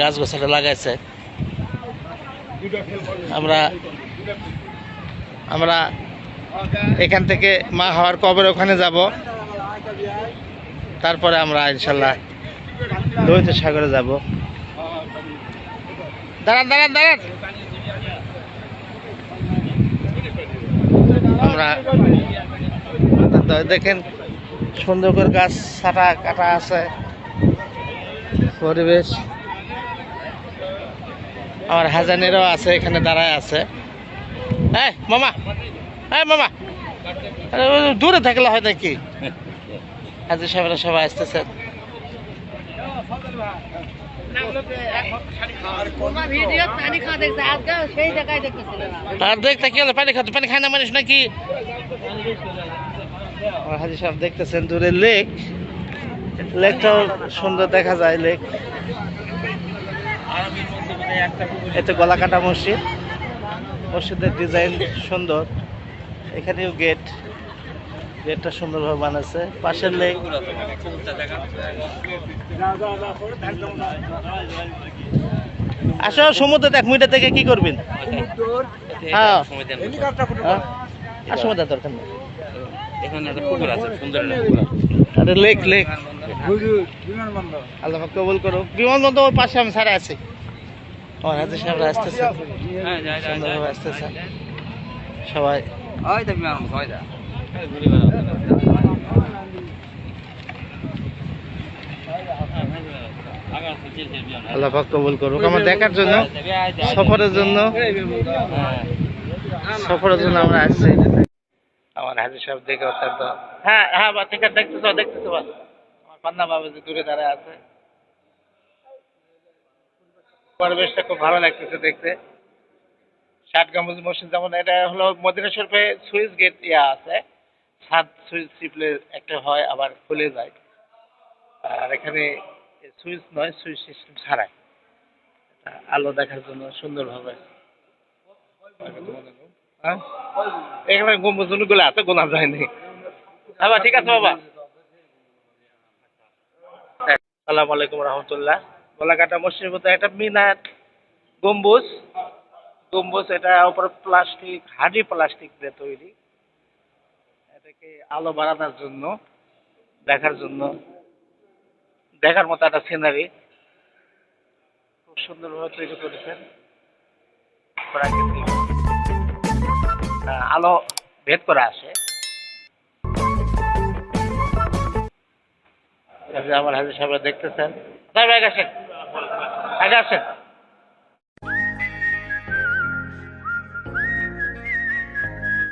গাছ গাছালি লাগাইছে। আমরা আমরা এখান থেকে মা হওয়ার কবর ওখানে যাব। তারপরে আমরা ইনশাল্লাহ লোহিত সাগরে যাব। দাঁড়ান দাঁড়ান দাঁড়ান। আমরা দেখেন সুন্দর করে গাছ ছাটা কাটা আছে। পরিবেশ। আমার হাজানেরও আছে, এখানে দাঁড়ায় আছে। হ্যাঁ মামা। হ্যাঁ মামা। দূরে থাকলে হয় নাকি? হাজির সাহেবরা সবাই আসতেছে। আর দেখতে কি হলো? পানি খাতে পানি খায় না মানুষ নাকি? হাজির সাহেব দেখতেছেন দূরে লেক। লেকটাও সুন্দর দেখা যায়, লেক। এতে গলাকাটা মসজিদ। মসজিদের ডিজাইন সুন্দর। এখানেও গেট। গেটটা সুন্দরভাবে বানাচ্ছে পাশের লেক। আসো সমুদ্র দেখ মুইটা থেকে কি করবেন? হ্যাঁ? আর সমুদ্র দরকার নেই। আরে লেক লেক। আল্লাহ কবুল করো বিমানবন্দর পাশে আমি সারা আছি। সাহেবরা আসতেছে। হ্যাঁ, যাই, যাই, যাই। সুন্দরভাবে আসতেছে। সবাই। আল্লাহ কবুল করুক। আমার দেখার জন্য সফরের জন্য সফরের জন্য আমরা আসছি। আমার হাজির সাহেব দেখে অত্যন্ত। হ্যাঁ হ্যাঁ বা ঠিক আছে দেখতেছো আমার পান্না বাবা যে দূরে দাঁড়ায় আছে। পরিবেশটা খুব ভালো লাগতেছে দেখতে। ষাট গম্বুজ মসজিদ যেমন এটা হলো মদিনা শরীফে সুইচ গেট ইয়া আছে। সাত সুইচ টিপলে একটা হয়, আবার খুলে যায়। আর এখানে সুইচ নয় সুইচ সিস্টেম ছাড়াই। আলো দেখার জন্য সুন্দরভাবে। হ্যাঁ? এখানে গম্বুজগুলো আছে, গোনা যায়নি। বাবা ঠিক আছে, বাবা। আসসালামু আলাইকুম রহমতুল্লাহ। গোলাঘাটা মসজিদের মধ্যে একটা মিনার, গম্বুজ। গম্বুজ, এটা উপরে প্লাস্টিক, হার্ডি প্লাস্টিক দিয়ে তৈরি। এটাকে আলো বাড়ানোর জন্য, দেখার জন্য। দেখার মতো একটা সিনারি খুব সুন্দরভাবে তৈরি করেছেন। আলো ভেদ করে আসে। আমার হাজির সাহেব দেখতেছেন। সাহেব আসেন। اچھا سر